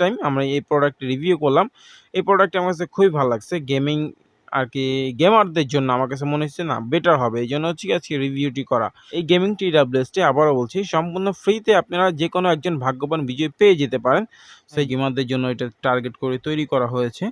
Time আমরা এই product review করলাম। এই প্রোডাক্টটি আমার কাছে খুবই ভালো লাগছে। গেমিং আর কি গেমারদের জন্য আমার কাছে মনে হচ্ছে না বেটার হবে। এই জন্য হচ্ছে আজকে রিভিউটি করা। এই গেমিং টি ডাব্লিউএসটি আবারও বলছি সম্পূর্ণ ফ্রিতে আপনারা যে কোনো একজন ভাগ্যবান বিজয়ী পেয়ে যেতে পারেন। সেই গেমারদের জন্য এটা টার্গেট করে তৈরি করা হয়েছে।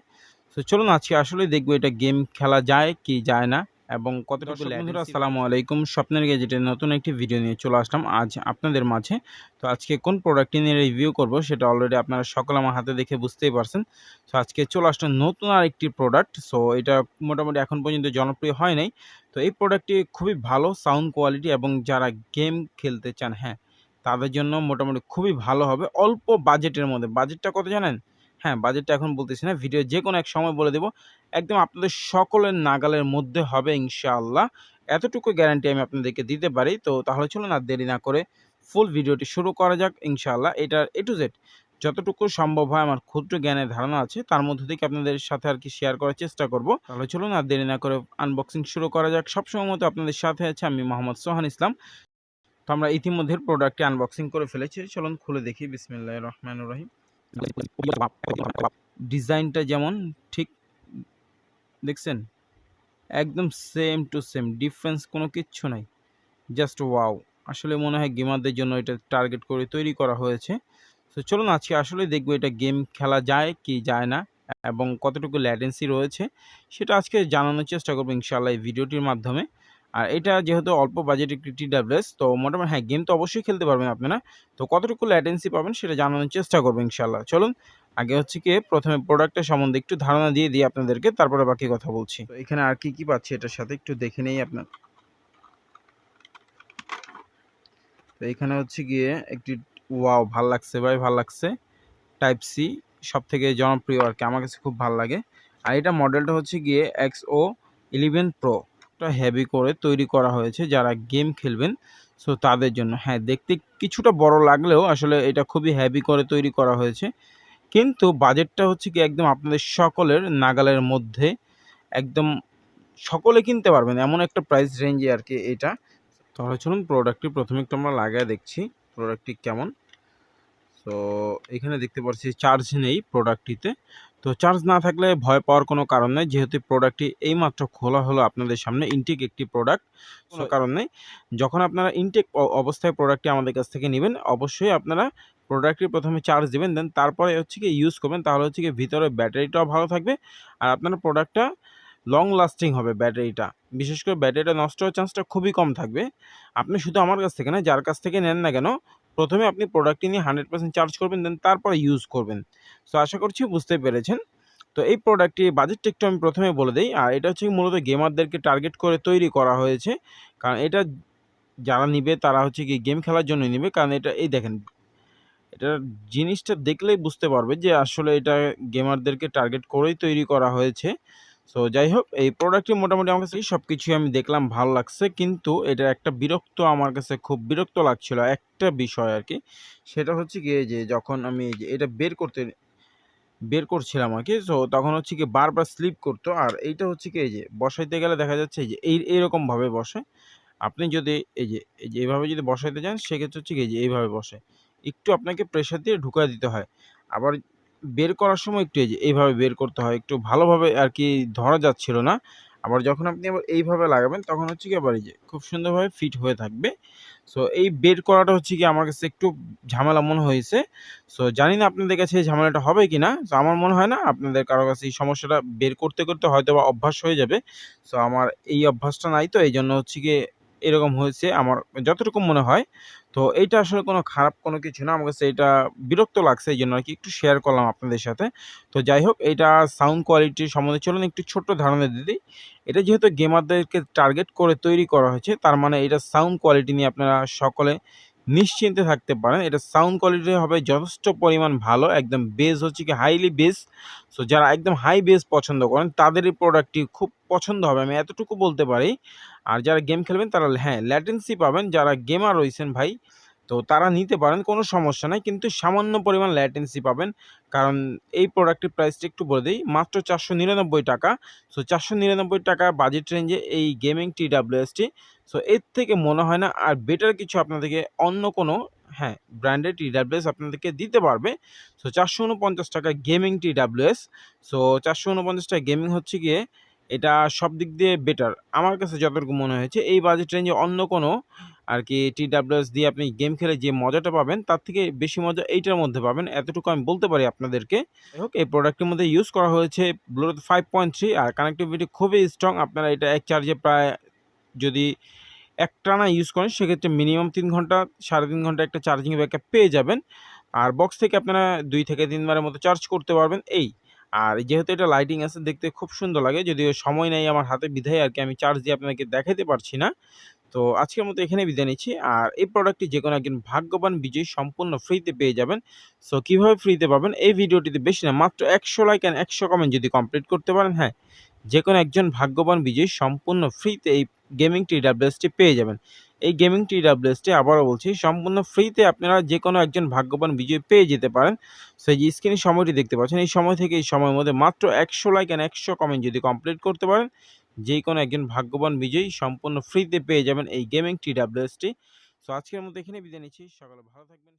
তো চলুন আজকে আসলে দেখব এটা গেম খেলা যায় কি যায় না। এবং কতটুকু বন্ধুরা আসসালামু আলাইকুম। স্বপ্নের গেজেটের নতুন একটি ভিডিও নিয়ে চলে আসলাম আজ আপনাদের মাঝে। তো আজকে কোন প্রোডাক্টটি নিয়ে রিভিউ করব সেটা অলরেডি আপনারা সকল আমার হাতে দেখে বুঝতেই পারছেন। তো আজকে চলে আসলাম নতুন আর একটি প্রোডাক্ট সো এটা মোটামুটি এখন পর্যন্ত জনপ্রিয় হয় নাই। তো এই প্রোডাক্টটি খুবই ভালো সাউন্ড কোয়ালিটি এবং যারা গেম খেলতে চান হ্যাঁ তাদের জন্য মোটামুটি খুবই ভালো হবে। অল্প বাজেটের মধ্যে। বাজেটটা কত জানেন? হ্যাঁ বাজেটটা এখন বলতেছি না ভিডিও যে কোনো এক সময় বলে দেবো। একদম আপনাদের সকলের নাগালের মধ্যে হবে ইনশাআল্লাহ। এতটুকু গ্যারান্টি আমি আপনাদেরকে দিতে পারি। তো তাহলে চলুন আর দেরি না করে ফুল ভিডিওটি শুরু করা যাক ইনশাআল্লাহ। এটার এ টু জেড যতটুকু সম্ভব হয় আমার ক্ষুদ্র জ্ঞানের ধারণা আছে, তার মধ্যে থেকে আপনাদের সাথে আর কি শেয়ার করার চেষ্টা করব। তাহলে চলুন আর দেরি না করে আনবক্সিং শুরু করা যাক। সবসময় মতো আপনাদের সাথে আছে আমি মোহাম্মদ সোহান ইসলাম। তো আমরা ইতিমধ্যে প্রোডাক্টটি আনবক্সিং করে ফেলেছি। চলুন খুলে দেখি। বিসমিল্লাহ রহমান রহিম। ডিজাইনটা যেমন, ঠিক দেখছেন? একদম সেম টু সেম ডিফারেন্স কোনো কিচ্ছু নাই। জাস্ট ওয়াও আসলে মনে হয় গেমারদের জন্য এটা টার্গেট করে তৈরি করা হয়েছে। তো চলুন আজকে আসলে দেখব এটা গেম খেলা যায় কি যায় না এবং কতটুকু ল্যাটেন্সি রয়েছে। সেটা আজকে জানানোর চেষ্টা করব ইনশাআল্লাহ এই ভিডিওটির মাধ্যমে। আর এটা যেহেতু অল্প বাজেট একটি টি ডাব্লিউএস তো মোটামুটি হ্যাঁ গেম তো অবশ্যই খেলতে পারবেন আপনারা তো কতটুকু ল্যাটেন্সি পাবেন সেটা জানানোর চেষ্টা করব ইনশাআল্লাহ। চলুন, আগে হচ্ছে কি প্রথমে প্রোডাক্টের সম্বন্ধে একটু ধারণা দিয়ে দিই আপনাদেরকে, তারপরে বাকি কথা বলছি। তো এখানে আর কি কি পাচ্ছি এটার সাথে একটু দেখে নেই আপনার। তো এখানে হচ্ছে গিয়ে একটি ওয়াও ভালো লাগছে ভাই, ভালো লাগছে। টাইপ সি সব থেকে জনপ্রিয় আর কি, আমার কাছে খুব ভালো লাগে। আর এটা মডেলটা হচ্ছে গিয়ে এক্স ও ইলেভেন প্রো হেভি করে তৈরি করা হয়েছে যারা গেম খেলবেন। সো তাদের জন্য। হ্যাঁ দেখতে কিছুটা বড় লাগলেও আসলে এটা খুবই হেভি করে তৈরি করা হয়েছে। কিন্তু বাজেটটা হচ্ছে কি একদম আপনাদের সকলের নাগালের মধ্যে। একদম সকলে কিনতে পারবেন, এমন একটা প্রাইস রেঞ্জে আর কি এটা। তাহলে চলুন প্রোডাক্টটি প্রথমে একটু আমরা লাগায় দেখছি প্রোডাক্টটি কেমন। তো এখানে দেখতে পাচ্ছি চার্জ নেই প্রোডাক্টটিতে তো চার্জ না থাকলে ভয় পাওয়ার কোনো কারণ নেই। যেহেতু প্রোডাক্টটি এইমাত্র খোলা হলো আপনাদের সামনে ইনটেক একটি প্রোডাক্ট কোনো কারণ নেই। যখন আপনারা ইনটেক অবস্থায় প্রোডাক্টটি আমাদের কাছ থেকে নেবেন অবশ্যই আপনারা প্রোডাক্টটি প্রথমে চার্জ দেবেন দেন তারপরে হচ্ছে কি ইউজ করবেন। তাহলে হচ্ছে কি ভিতরে ব্যাটারিটাও ভালো থাকবে আর আপনার প্রোডাক্টটা লং লাস্টিং হবে ব্যাটারিটা বিশেষ করে ব্যাটারিটা নষ্ট হওয়ার চান্সটা খুবই কম থাকবে। আপনি শুধু আমার কাছ থেকে না যার কাছ থেকে নেন না কেন প্রথমে আপনি প্রোডাক্টটি নিয়ে হান্ড্রেড পার্সেন্ট চার্জ করবেন দেন তারপরে ইউজ করবেন। সো আশা করছি বুঝতে পেরেছেন। তো, এই প্রোডাক্টটি বাজেটটা একটু আমি প্রথমে বলে দিই। আর এটা হচ্ছে মূলত গেমারদেরকে টার্গেট করে তৈরি করা হয়েছে। কারণ এটা যারা নিবে, তারা হচ্ছে কি গেম খেলার জন্য নিবে। কারণ এটা, এই দেখেন, এটা জিনিসটা দেখলেই বুঝতে পারবে যে আসলে এটা গেমারদেরকে টার্গেট করেই তৈরি করা হয়েছে। সো যাই হোক এই প্রোডাক্টটি মোটামুটি আমার কাছে সব কিছুই আমি দেখলাম, ভালো লাগছে। কিন্তু এটা একটা বিরক্ত আমার কাছে খুব বিরক্ত লাগছিল একটা বিষয় আর কি। সেটা হচ্ছে গিয়ে যে, যখন আমি এটা বের করতে, বের করছিলাম আর কি সো তখন হচ্ছে কি বারবার স্লিপ করতো। আর এইটা হচ্ছে কি এই যে, বসাইতে গেলে দেখা যাচ্ছে যে, এই, এইরকমভাবে বসে। আপনি যদি এই যে এই যে, এইভাবে যদি বসাইতে যান, সেক্ষেত্রে হচ্ছে কি যে, এইভাবে বসে। একটু আপনাকে প্রেশার দিয়ে ঢুকায় দিতে হয়। আবার বের করার সময় একটু এইভাবে বের করতে হয়, একটু ভালোভাবে আর কি ধরা যাচ্ছিল না। আবার যখন আপনি আবার এইভাবে লাগাবেন, তখন হচ্ছে কি আবার এই যে খুব সুন্দরভাবে ফিট হয়ে থাকবে। সো এই বের করাটা হচ্ছে কি আমার কাছে একটু ঝামেলা মনে হয়েছে। সো জানি না আপনাদের কাছে এই ঝামেলাটা হবে কি না সো আমার মনে হয় না আপনাদের কারও কাছে এই সমস্যাটা বের করতে করতে হয়তো বা অভ্যাস হয়ে যাবে। সো আমার এই অভ্যাসটা নাই তো এই জন্য হচ্ছে গিয়ে এরকম হয়েছে আমার যতটুকু মনে হয়। তো এইটা আসলে কোনো খারাপ কোনো কিছু না। আমার কাছে এটা বিরক্ত লাগছে এই জন্য আর কি একটু শেয়ার করলাম আপনাদের সাথে। তো যাই হোক, এটা সাউন্ড কোয়ালিটি সম্বন্ধে চলুন একটু ছোট্ট ধারণা দিদি এটা যেহেতু গেমারদেরকে টার্গেট করে তৈরি করা হয়েছে, তার মানে এটা সাউন্ড কোয়ালিটি নিয়ে আপনারা সকলে নিশ্চিন্তে থাকতে পারেন। এটা সাউন্ড কোয়ালিটি হবে, যথেষ্ট পরিমাণ ভালো, একদম বেস হচ্ছে কি হাইলি বেস সো যারা একদম হাই বেস পছন্দ করেন তাদের এই প্রোডাক্টটি খুব পছন্দ হবে, আমি এতটুকু বলতে পারি। আর যারা গেম খেলবেন, তারা হ্যাঁ ল্যাটেন্সি পাবেন। যারা গেমার রয়েছেন ভাই তো তারা নিতে পারেন, কোনো সমস্যা নাই। কিন্তু সামান্য পরিমাণ ল্যাটেন্সি পাবেন। কারণ এই প্রোডাক্টের প্রাইসটা একটু বলে দিই, মাত্র চারশো নিরানব্বই টাকা। সো চারশো নিরানব্বই টাকা বাজেট রেঞ্জে এই গেমিং টি ডাব্লিউএসটি সো এর থেকে মনে হয় না আর বেটার কিছু আপনাদেরকে অন্য কোনো হ্যাঁ ব্র্যান্ডেড টিডাব্লিউএস আপনাদেরকে দিতে পারবে। সো চারশো উনপঞ্চাশ টাকা গেমিং টি টিডাব্লিউএস সো চারশো উনপঞ্চাশ টাকা গেমিং হচ্ছে গিয়ে এটা সব দিক দিয়ে বেটার আমার কাছে যতটুকু মনে হয়েছে এই বাজেট রেঞ্জে অন্য কোনো আর কি টি টিডাব্লিউএস দিয়ে আপনি গেম খেলে যে মজাটা পাবেন তার থেকে বেশি মজা এইটার মধ্যে পাবেন। এতটুকু আমি বলতে পারি আপনাদেরকে। হোক এই প্রোডাক্টের মধ্যে ইউজ করা হয়েছে ব্লুটুথ ফাইভ পয়েন্ট থ্রি আর কানেক্টিভিটি খুবই স্ট্রং আপনারা এটা এক চার্জে প্রায় যদি একটানা ইউজ করেন সেক্ষেত্রে মিনিমাম তিন ঘণ্টা সাড়ে তিন ঘণ্টা একটা চার্জিং ব্যাকআপ পেয়ে যাবেন। আর বক্স থেকে আপনারা দুই থেকে তিনবারের মতো চার্জ করতে পারবেন। এই আর যেহেতু এটা লাইটিং আছে, দেখতে খুব সুন্দর লাগে। যদিও সময় নেই আমার হাতে বিধায় আর কি, আমি চার্জ দিয়ে আপনাকে দেখাতে পারছি না। তো আজকের মতো এখানে বিদায় নিচ্ছি। আর এই প্রোডাক্টটি যে কোনো একজন ভাগ্যবান বিজয়ী সম্পূর্ণ ফ্রিতে পেয়ে যাবেন। সো কীভাবে ফ্রিতে পাবেন? এই ভিডিওটিতে বেশি না, মাত্র একশো লাইক অ্যান্ড একশো কমেন্ট যদি কমপ্লিট করতে পারেন হ্যাঁ যে কোনো একজন ভাগ্যবান বিজয়ী সম্পূর্ণ ফ্রিতে এই গেমিং টি ডাব্লিউএসটি পেয়ে যাবেন। এই গেমিং টি ডাব্লিউএসটি আবারও বলছি, সম্পূর্ণ ফ্রিতে আপনারা যে কোনো একজন ভাগ্যবান বিজয়ী পেয়ে যেতে পারেন। সেই যে স্ক্রিনে সময়টি দেখতে পাচ্ছেন, এই সময় থেকে এই সময়ের মধ্যে মাত্র একশো লাইক অ্যান্ড একশো কমেন্ট যদি কমপ্লিট করতে পারেন যে কোনো একজন ভাগ্যবান বিজয়ী সম্পূর্ণ ফ্রিতে পেয়ে যাবেন এই গেমিং টি ডাব্লিউএসটি সো আজকের মতো এখানে বিদায় নিচ্ছি। সকালে ভালো থাকবেন